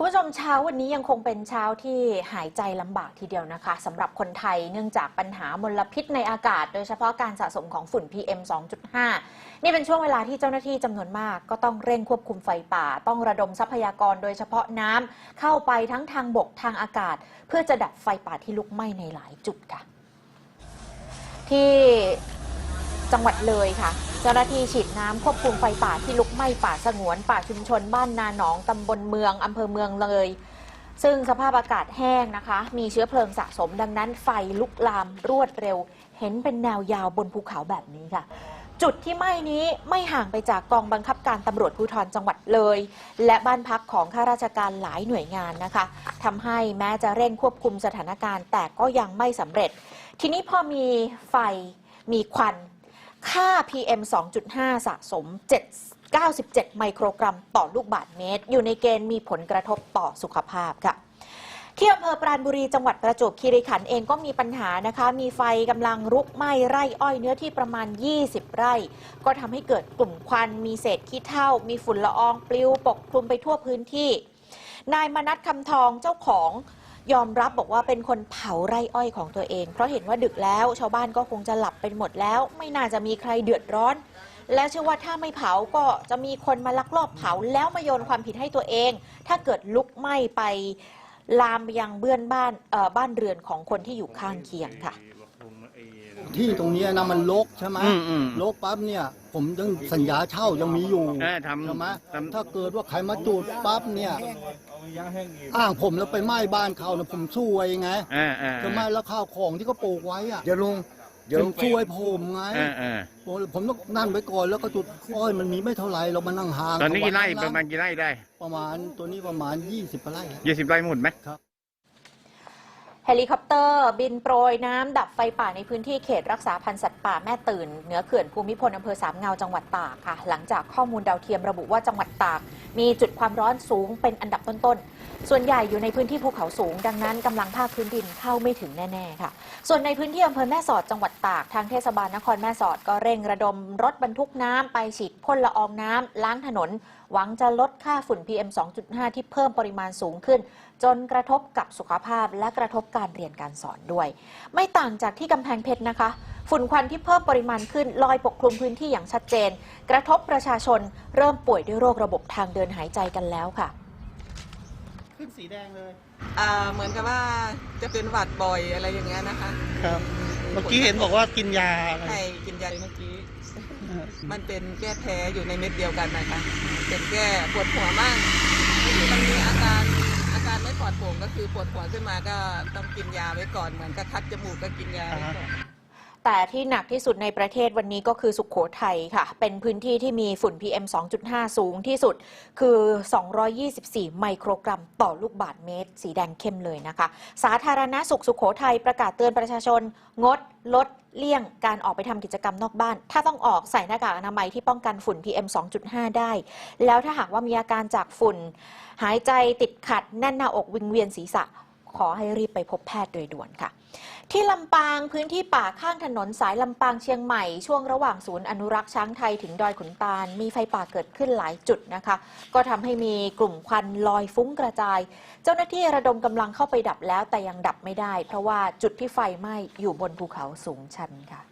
คุณผู้ชมเช้าวันนี้ยังคงเป็นเช้าที่หายใจลำบากทีเดียวนะคะสำหรับคนไทยเนื่องจากปัญหามลพิษในอากาศ โดยเฉพาะการสะสมของฝุ่น PM 2.5 นี่เป็นช่วงเวลาที่เจ้าหน้าที่จำนวนมาก ก็ต้องเร่งควบคุมไฟป่า ต้องระดมทรัพยากรโดยเฉพาะน้ำเข้าไปทั้งทางบกทางอากาศ เพื่อจะดับไฟป่าที่ลุกไหม้ในหลายจุดค่ะ ที่จังหวัดเลยค่ะ เจ้าหน้าที่ฉีดน้ำควบคุมไฟป่าที่ลุกไหม้ป่าสงวนป่าชุมชนบ้านนาหนองตำบลเมืองอำเภอเมืองเลย ซึ่งสภาพอากาศแห้งนะคะ มีเชื้อเพลิงสะสมดังนั้นไฟลุกลามรวดเร็ว เห็นเป็นแนวยาวบนภูเขาแบบนี้ค่ะ จุดที่ไหม้นี้ไม่ห่างไปจากกองบังคับการตำรวจภูธรจังหวัดเลย และบ้านพักของข้าราชการหลายหน่วยงานนะคะทำให้แม้จะเร่งควบคุมสถานการณ์ แต่ก็ยังไม่สำเร็จ ทีนี้พอมีไฟมีควัน ค่า PM 2.5 สะสม 7 97 ไมโครกรัมต่อลูกบาศก์เมตร อยู่ในเกณฑ์มีผลกระทบต่อสุขภาพค่ะ ที่อำเภอปราณบุรีจังหวัดประจวบคีรีขันธ์เองก็มีปัญหานะคะ มีไฟกำลังรุกไหม้ไร่อ้อยเนื้อที่ประมาณ 20 ไร่ ก็ทำให้เกิดกลุ่มควัน มีเศษขี้เถ้า มีฝุ่นละอองปลิวปกคลุมไปทั่วพื้นที่ นายมนัทคำทองเจ้าของ ยอมรับบอกว่าเป็นคนเผาไร่อ้อยของตัวเอง เพราะเห็นว่าดึกแล้ว ชาวบ้านก็คงจะหลับเป็นหมดแล้ว ไม่น่าจะมีใครเดือดร้อน และเชื่อว่าถ้าไม่เผาก็จะมีคนมาลักลอบเผาแล้วมาโยนความผิดให้ตัวเอง ถ้าเกิดลุกไหม้ไปลามไปยังเบื้อนบ้านเอ่อบ้านเรือนของคนที่อยู่ข้างเคียงค่ะ ที่ตรงเนี้ยนะมันลกใช่ไหมอืมอืมลกปั๊บเนี่ย ผมยังสัญญาเช่ายังมีอยู่เออทำใช่ไหมทำ ถ้าเกิดว่าใครมาจูดปั๊บเนี่ยอ้างผมแล้วไปไหม้บ้านเขาเนี่ยผมสู้ไว้ไงอ่าอ่าใช่ไหมแล้วข้าวของที่เขาปลูกไว้อะเดี๋ยวลุงเดี๋ยวผลุมงไปสู้ไว้ผมไงอ่าอ่าผมผมต้องนั่นไว้ก่อนแล้วก็จุดอ้อยมันมีไม่เท่าไหร่เรามานั่งห่างตอนนี้กี่ไร่วัประมาณกี่ไร่ได้ประมาณตัวนี้ประมาณ 20ไร่ยี่สิบไร่หมดไหม เฮลิคอปเตอร์บินโปรยน้ำดับไฟป่าในพื้นที่เขตรักษาพันธุ์สัตว์ป่าแม่ตื่น เหนือเขื่อนภูมิพลอำเภอสามเงาจังหวัดตากค่ะ หลังจากข้อมูลดาวเทียมระบุว่าจังหวัดตาก มีจุดความร้อนสูงเป็นอันดับต้นๆ ส่วนใหญ่อยู่ในพื้นที่ภูเขาสูง ดังนั้นกำลังภาคพื้นดินเข้าไม่ถึงแน่ๆค่ะ ส่วนในพื้นที่อำเภอแม่สอดจังหวัดตาก ทางเทศบาลนครแม่สอดก็เร่งระดมรถบรรทุกน้ำไปฉีดพ่นละอองน้ำล้างถนน หวังจะลดค่าฝุ่น PM 2.5 ที่เพิ่มปริมาณสูงขึ้น จนกระทบกับสุขภาพและกระทบการเรียนการสอนด้วย ไม่ต่างจากที่กำแพงเพชรนะคะ ฝุ่นควันที่เพิ่มปริมาณขึ้นลอยปกคลุมพื้นที่อย่างชัดเจน กระทบประชาชนเริ่มป่วยด้วยโรคระบบทางเดินหายใจกันแล้วค่ะ ขึ้นสีแดงเลยอ่าเหมือนกับว่าจะเป็นหวัดบ่อยอะไรอย่างเงี้ยนะคะครับเมื่อกี้เห็นบอกว่ากินยาอะไรให้กินยาเมื่อกี้ มันเป็นแก้แพ้อยู่ในเม็ดเดียวกันนะคะเป็นแก้ปวดหัวมากมันมีอาการ อาการไม่ปวดโป่งก็คือปวดหัวขึ้นมาก็ต้องกินยาไว้ก่อนเหมือนกับคัดจมูกก็กินยาไว้ก่อน แต่ที่หนักที่สุดในประเทศวันนี้ก็คือสุขโขทัยค่ะ เป็นพื้นที่ที่มีฝุ่น PM 2.5 สูงที่สุด คือ 224 ไมโครกรัมต่อลูกบาศก์เมตร สีแดงเข้มเลยนะคะ สาธารณสุขสุขโขทัยประกาศเตือนประชาชน งดลดเลี่ยงการออกไปทำกิจกรรมนอกบ้าน ถ้าต้องออกใส่หน้ากากอนามัยที่ป้องกันฝุ่น PM 2.5 ได้ แล้วถ้าหากว่ามีอาการจากฝุ่น หายใจติดขัดแน่นหน้าอกวิงเวียนศีรษะ ขอให้รีบไปพบแพทย์โดยด่วนค่ะ ที่ลำปางพื้นที่ป่าข้างถนนสายลำปางเชียงใหม่ ช่วงระหว่างศูนย์อนุรักษ์ช้างไทยถึงดอยขุนตาล มีไฟป่าเกิดขึ้นหลายจุดนะคะ ก็ทำให้มีกลุ่มควันลอยฟุ้งกระจาย เจ้าหน้าที่ระดมกำลังเข้าไปดับแล้วแต่ยังดับไม่ได้ เพราะว่าจุดที่ไฟไหม้อยู่บนภูเขาสูงชันค่ะ